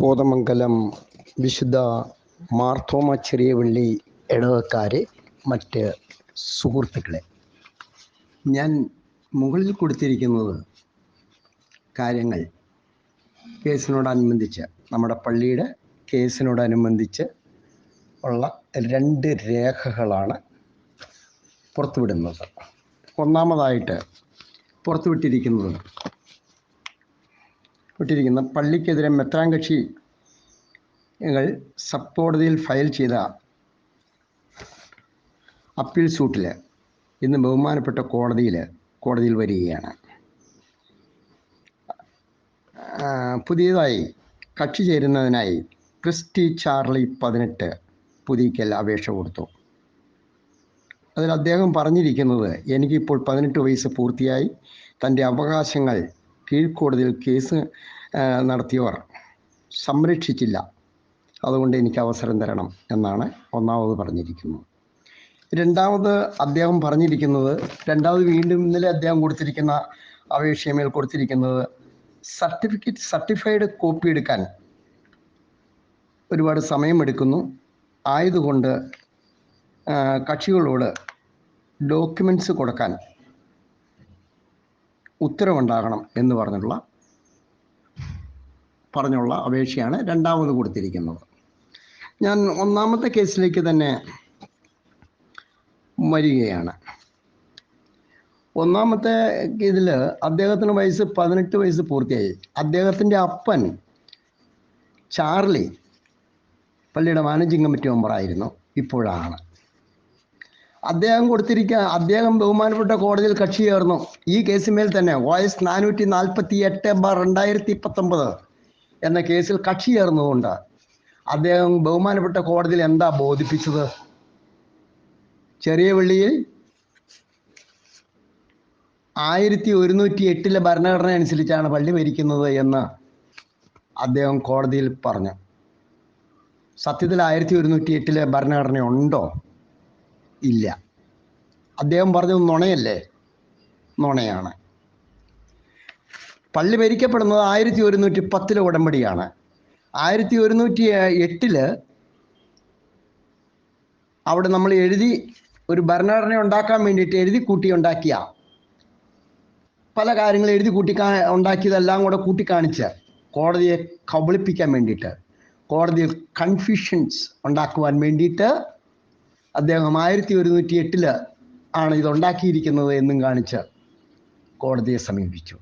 കോതമംഗലം വിശുദ്ധ മാർത്തോമ ചെറിയ വള്ളി ഇടവക്കാരെ മറ്റ് സുഹൃത്തുക്കളെ. ഞാൻ മുകളിൽ കൊടുത്തിരിക്കുന്നത് കാര്യങ്ങൾ കേസിനോടനുബന്ധിച്ച് നമ്മുടെ പള്ളിയുടെ കേസിനോടനുബന്ധിച്ച് ഉള്ള രണ്ട് രേഖകളാണ് പുറത്തുവിടുന്നത്. ഒന്നാമതായിട്ട് പുറത്തുവിട്ടിരിക്കുന്നത് വിട്ടിരിക്കുന്ന പള്ളിക്കെതിരെ മെത്രാൻ കക്ഷികൾ സബ് കോടതിയിൽ ഫയൽ ചെയ്ത അപ്പീൽ സൂട്ടിൽ ഇന്ന് ബഹുമാനപ്പെട്ട കോടതിയിൽ കോടതിയിൽ വരികയാണ്. പുതിയതായി കക്ഷി ചേരുന്നതിനായി ക്രിസ്റ്റി ചാർലി പതിനെട്ട് പുതിയക്കൽ അപേക്ഷ കൊടുത്തു. അതിൽ അദ്ദേഹം പറഞ്ഞിരിക്കുന്നത് എനിക്കിപ്പോൾ പതിനെട്ട് വയസ്സ് പൂർത്തിയായി. തന്റെ അവകാശങ്ങൾ കീഴ്ക്കോടതിയിൽ കേസ് നടത്തിയവർ സംരക്ഷിച്ചില്ല. അതുകൊണ്ട് എനിക്ക് അവസരം തരണം എന്നാണ് ഒന്നാമത് പറഞ്ഞിരിക്കുന്നത്. രണ്ടാമത് അദ്ദേഹം പറഞ്ഞിരിക്കുന്നത് രണ്ടാമത് വീണ്ടും ഇന്നലെ അദ്ദേഹം കൊടുത്തിരിക്കുന്ന അപേക്ഷയമേൽ കൊടുത്തിരിക്കുന്നത് സർട്ടിഫിക്കറ്റ് സർട്ടിഫൈഡ് കോപ്പി എടുക്കാൻ ഒരുപാട് സമയമെടുക്കുന്നു. ആയതുകൊണ്ട് കക്ഷികളോട് ഡോക്യുമെന്റ്സ് കൊടുക്കാൻ ഉത്തരവുണ്ടാകണം എന്ന് പറഞ്ഞുള്ള പറഞ്ഞുള്ള അപേക്ഷയാണ് രണ്ടാമത് കൊടുത്തിരിക്കുന്നത്. ഞാൻ ഒന്നാമത്തെ കേസിലേക്ക് തന്നെ വരികയാണ്. ഒന്നാമത്തെ ഇതിൽ അദ്ദേഹത്തിന് വയസ്സ് പതിനെട്ട് വയസ്സ് പൂർത്തിയായി. അദ്ദേഹത്തിന്റെ അപ്പൻ ചാർലി പള്ളിയുടെ മാനേജിംഗ് കമ്മിറ്റി മെമ്പറായിരുന്നു. ഇപ്പോഴാണ്. അദ്ദേഹം കൊടുത്തിരിക്കുക അദ്ദേഹം ബഹുമാനപ്പെട്ട കോടതിയിൽ കക്ഷി ചേർന്നു. ഈ കേസിന്മേൽ തന്നെ വയസ് നാനൂറ്റി നാൽപ്പത്തി എട്ട് ബാർ രണ്ടായിരത്തി പത്തൊമ്പത് എന്ന കേസിൽ കക്ഷി ചേർന്നുകൊണ്ട് അദ്ദേഹം ബഹുമാനപ്പെട്ട കോടതിയിൽ എന്താ ബോധിപ്പിച്ചത്? ചെറിയ വെള്ളിയിൽ ആയിരത്തി ഒരുന്നൂറ്റി എട്ടിലെ ഭരണഘടന അനുസരിച്ചാണ് പള്ളി ഭരിക്കുന്നത് എന്ന് അദ്ദേഹം കോടതിയിൽ പറഞ്ഞു. സത്യത്തിൽ ആയിരത്തി ഒരുന്നൂറ്റി എട്ടിലെ ഭരണഘടന ഉണ്ടോ ഇല്ല. അദ്ദേഹം പറഞ്ഞത് നുണയല്ലേ? നുണയാണ്. പള്ളി ഭരിക്കപ്പെടുന്നത് ആയിരത്തി ഒരുന്നൂറ്റി പത്തിലെ ഉടമ്പടിയാണ്. ആയിരത്തി ഒരുന്നൂറ്റി എട്ടിൽ അവിടെ നമ്മൾ എഴുതി ഒരു ഭരണഘടന ഉണ്ടാക്കാൻ വേണ്ടിയിട്ട് എഴുതി കൂട്ടി ഉണ്ടാക്കിയ. പല കാര്യങ്ങൾ എഴുതി കൂട്ടി ഉണ്ടാക്കിയതെല്ലാം കൂടെ കൂട്ടിക്കാണിച്ച് കോടതിയെ കബളിപ്പിക്കാൻ വേണ്ടിയിട്ട് കോടതിയിൽ കൺഫ്യൂഷൻസ് ഉണ്ടാക്കുവാൻ വേണ്ടിയിട്ട് അദ്ദേഹം ആയിരത്തി ഒരുന്നൂറ്റി എട്ടിൽ ആണ് ഇത് ഉണ്ടാക്കിയിരിക്കുന്നത് എന്നും കാണിച്ച് കോടതിയെ സമീപിച്ചു.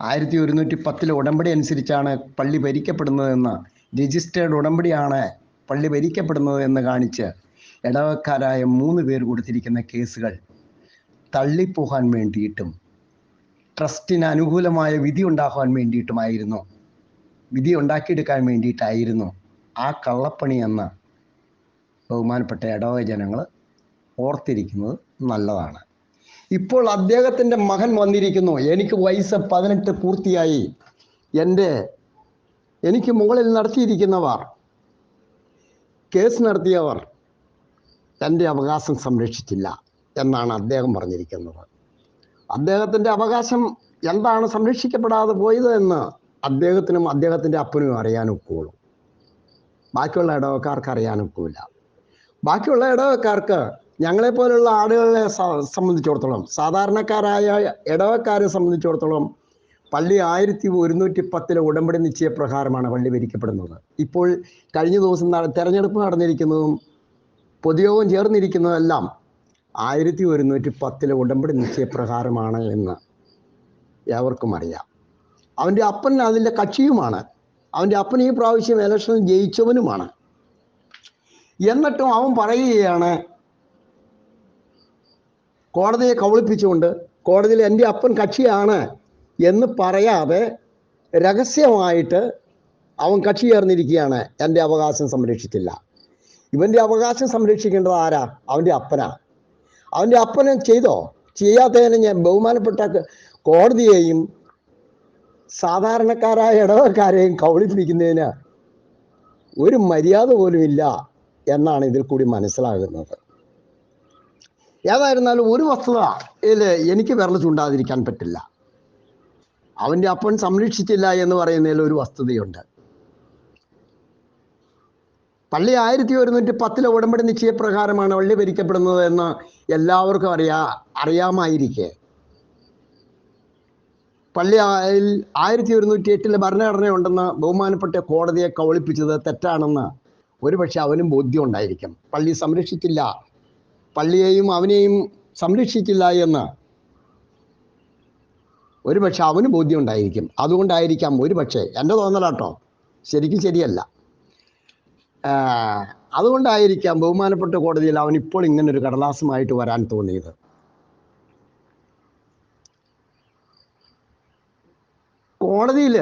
ആയിരത്തി ഒരുന്നൂറ്റി പത്തിലെ ഉടമ്പടി അനുസരിച്ചാണ് പള്ളി ഭരിക്കപ്പെടുന്നതെന്ന് രജിസ്റ്റേർഡ് ഉടമ്പടിയാണ് പള്ളി ഭരിക്കപ്പെടുന്നത് എന്ന് കാണിച്ച് ഇടവക്കാരായ മൂന്ന് പേർ കൊടുത്തിരിക്കുന്ന കേസുകൾ തള്ളിപ്പോകാൻ വേണ്ടിയിട്ടും ട്രസ്റ്റിന് അനുകൂലമായ വിധി ഉണ്ടാകാൻ വേണ്ടിയിട്ടുമായിരുന്നു. വിധി ഉണ്ടാക്കിയെടുക്കാൻ വേണ്ടിയിട്ടായിരുന്നു ആ കള്ളപ്പണി എന്ന് ബഹുമാനപ്പെട്ട ഇടവക ജനങ്ങൾ ഓർത്തിരിക്കുന്നത് നല്ലതാണ്. ഇപ്പോൾ അദ്ദേഹത്തിന്റെ മകൻ വന്നിരിക്കുന്നു. എനിക്ക് വയസ്സ് പതിനെട്ട് പൂർത്തിയായി. എന്റെ എനിക്ക് മുകളിൽ നടത്തിയിരിക്കുന്നവർ കേസ് നടത്തിയവർ എന്റെ അവകാശം സംരക്ഷിച്ചില്ല എന്നാണ് അദ്ദേഹം പറഞ്ഞിരിക്കുന്നത്. അദ്ദേഹത്തിന്റെ അവകാശം എന്താണ് സംരക്ഷിക്കപ്പെടാതെ പോയത് എന്ന് അദ്ദേഹത്തിനും അദ്ദേഹത്തിന്റെ അപ്പനും അറിയാനൊക്കുള്ളൂ ബാക്കിയുള്ള ഇടവക്കാർക്ക് അറിയാനൊക്കില്ല ബാക്കിയുള്ള ഇടവക്കാർക്ക് ഞങ്ങളെ പോലുള്ള ആളുകളെ സംബന്ധിച്ചിടത്തോളം സാധാരണക്കാരായ ഇടവക്കാരെ സംബന്ധിച്ചിടത്തോളം പള്ളി ആയിരത്തി ഒരുന്നൂറ്റി പത്തിലെ ഉടമ്പടി നിശ്ചയപ്രകാരമാണ് പള്ളി ഭരിക്കപ്പെടുന്നത് ഇപ്പോൾ കഴിഞ്ഞ ദിവസം തെരഞ്ഞെടുപ്പ് നടന്നിരിക്കുന്നതും പൊതുയോഗം ചേർന്നിരിക്കുന്നതെല്ലാം ആയിരത്തി ഒരുന്നൂറ്റി പത്തിലെ ഉടമ്പടി നിശ്ചയപ്രകാരമാണ് എന്ന് ഏവർക്കും അറിയാം. അവന്റെ അപ്പൻ അതിന്റെ കക്ഷിയുമാണ്. അവന്റെ അപ്പൻ ഈ പ്രാവശ്യം ഇലക്ഷൻ ജയിച്ചവനുമാണ്. എന്നിട്ടും അവൻ പറയുകയാണ് കോടതിയെ കബളിപ്പിച്ചുകൊണ്ട് കോടതിയിൽ എന്റെ അപ്പൻ കക്ഷിയാണ് എന്ന് പറയാതെ രഹസ്യമായിട്ട് അവൻ കക്ഷി ചേർന്നിരിക്കുകയാണ്. എന്റെ അവകാശം സംരക്ഷിച്ചില്ല ഇവന്റെ അവകാശം സംരക്ഷിക്കേണ്ടത് ആരാ? അവന്റെ അപ്പനാ. അവന്റെ അപ്പനെ ചെയ്തോ? ചെയ്യാത്തതിന് ഞാൻ ബഹുമാനപ്പെട്ട കോടതിയെയും സാധാരണക്കാരായ ഇടവക്കാരെയും കബളിപ്പിക്കുന്നതിന് ഒരു മര്യാദ പോലും ഇല്ല. എന്നാണ് ഇതിൽ കൂടി മനസ്സിലാകുന്നത്. ഏതായിരുന്നാലും ഒരു വസ്തുത ഇതിൽ എനിക്ക് വിരൽ ചൂണ്ടാതിരിക്കാൻ പറ്റില്ല. അവന്റെ അപ്പൻ സംരക്ഷിച്ചില്ല എന്ന് പറയുന്നതിൽ ഒരു വസ്തുതയുണ്ട്. പള്ളി ആയിരത്തി ഒരുന്നൂറ്റി പത്തിലെ ഉടമ്പടി നിശ്ചയപ്രകാരമാണ് പള്ളി ഭരിക്കപ്പെടുന്നത് എന്ന് എല്ലാവർക്കും അറിയാ അറിയാമായിരിക്കെ. പള്ളി ആയിരത്തി ഒരുന്നൂറ്റി എട്ടിലെ ഭരണഘടനയുണ്ടെന്ന് ബഹുമാനപ്പെട്ട കോടതിയെ കബളിപ്പിച്ചത് തെറ്റാണെന്ന് ഒരുപക്ഷെ അവനും ബോധ്യം ഉണ്ടായിരിക്കും പള്ളി സംരക്ഷിച്ചില്ല. പള്ളിയെയും അവനെയും സംരക്ഷിച്ചില്ല എന്ന്. ഒരുപക്ഷെ അവന് ബോധ്യം ഉണ്ടായിരിക്കും അതുകൊണ്ടായിരിക്കാം ഒരുപക്ഷെ എന്റെ തോന്നലാട്ടോ ശരിക്കും ശരിയല്ല. അതുകൊണ്ടായിരിക്കാം ബഹുമാനപ്പെട്ട കോടതിയിൽ അവൻ ഇപ്പോൾ ഇങ്ങനെ ഒരു കടലാസുമായിട്ട് വരാൻ തോന്നിയത്. കോടതിയിൽ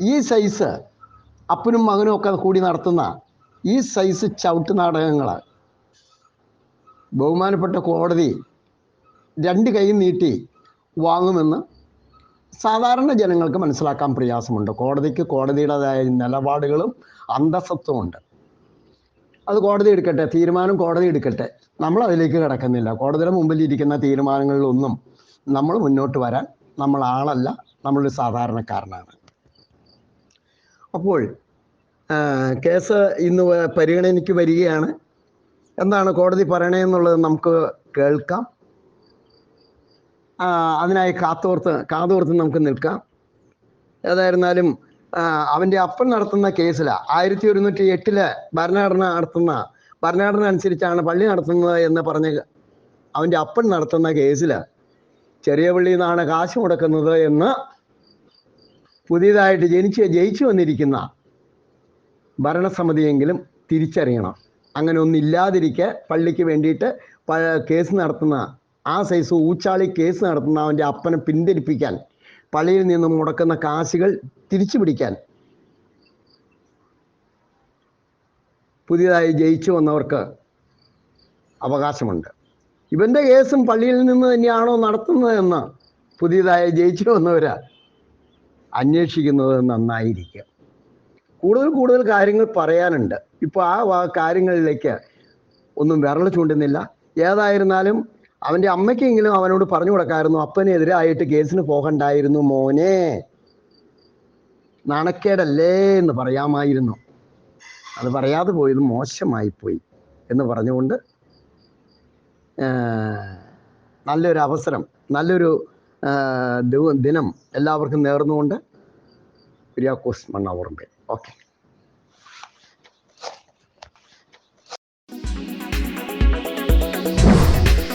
ഈ സൈസ് അപ്പനും മകനും ഒക്കെ കൂടി നടത്തുന്ന ഈ സൈസ് ചവിട്ട് നാടകങ്ങൾ ബഹുമാനപ്പെട്ട കോടതി രണ്ട് കൈ നീട്ടി വാങ്ങുമെന്ന് സാധാരണ ജനങ്ങൾക്ക് മനസ്സിലാക്കാൻ പ്രയാസമുണ്ട്. കോടതിക്ക് കോടതിയുടേതായ നിലപാടുകളും അന്തസ്സത്വം ഉണ്ട്. അത് കോടതി എടുക്കട്ടെ തീരുമാനം കോടതി എടുക്കട്ടെ. നമ്മൾ അതിലേക്ക് കിടക്കുന്നില്ല. കോടതിയുടെ മുമ്പിൽ ഇരിക്കുന്ന തീരുമാനങ്ങളിലൊന്നും നമ്മൾ മുന്നോട്ട് വരാൻ നമ്മൾ ആളല്ല. നമ്മളൊരു സാധാരണക്കാരനാണ്. അപ്പോൾ കേസ് ഇന്ന് പരിഗണനയ്ക്ക് വരികയാണ്. എന്താണ് കോടതി പറയണതെന്നുള്ളത് നമുക്ക് കേൾക്കാം. അതിനായി കാത്തോർത്ത് കാതോർത്ത് നമുക്ക് നിൽക്കാം. ഏതായിരുന്നാലും അവന്റെ അപ്പൻ നടത്തുന്ന കേസില. ആയിരത്തി ഒരുന്നൂറ്റി എട്ടിൽ ഭരണഘടന നടത്തുന്ന ഭരണഘടന അനുസരിച്ചാണ് പള്ളി നടത്തുന്നത് എന്ന് പറഞ്ഞ് അവന്റെ അപ്പൻ നടത്തുന്ന കേസിൽ ചെറിയ പള്ളിയിൽ നിന്നാണ് കാശ് മുടക്കുന്നത് എന്ന് പുതിയതായിട്ട് ജനിച്ച് ജയിച്ചു വന്നിരിക്കുന്ന ഭരണസമിതിയെങ്കിലും തിരിച്ചറിയണം. അങ്ങനെ ഒന്നില്ലാതിരിക്കെ പള്ളിക്ക് വേണ്ടിയിട്ട് കേസ് നടത്തുന്ന ആ സൈസ് ഊച്ചാളി കേസ് നടത്തുന്ന അവന്റെ അപ്പനെ പിന്തിരിപ്പിക്കാൻ പള്ളിയിൽ നിന്നും മുടക്കുന്ന കാശുകൾ തിരിച്ചു പിടിക്കാൻ പുതിയതായി ജയിച്ചു വന്നവർക്ക് അവകാശമുണ്ട്. ഇവന്റെ കേസും പള്ളിയിൽ നിന്ന് തന്നെയാണോ നടത്തുന്നതെന്ന് പുതിയതായി ജയിച്ചു വന്നവർ അന്വേഷിക്കുന്നത് നന്നായിരിക്കും. കൂടുതൽ കൂടുതൽ കാര്യങ്ങൾ പറയാനുണ്ട്. ഇപ്പോൾ ആ കാര്യങ്ങളിലേക്ക് ഒന്നും വിരൽ ചൂണ്ടുന്നില്ല. ഏതായിരുന്നാലും അവന്റെ അമ്മയ്ക്കെങ്കിലും അവനോട് പറഞ്ഞു കൊടുക്കായിരുന്നു അപ്പനെതിരായിട്ട് കേസിന് പോകണ്ടായിരുന്നു മോനെ. നാണക്കേടല്ലേ എന്ന് പറയാമായിരുന്നു. അത് പറയാതെ പോയത് മോശമായിപ്പോയി. എന്ന് പറഞ്ഞുകൊണ്ട് നല്ലൊരു അവസരം നല്ലൊരു ദിനം എല്ലാവർക്കും നേർന്നുകൊണ്ട് കുര്യാക്കോസ് മണ്ണാവുറമ്പേ ഓക്കെ.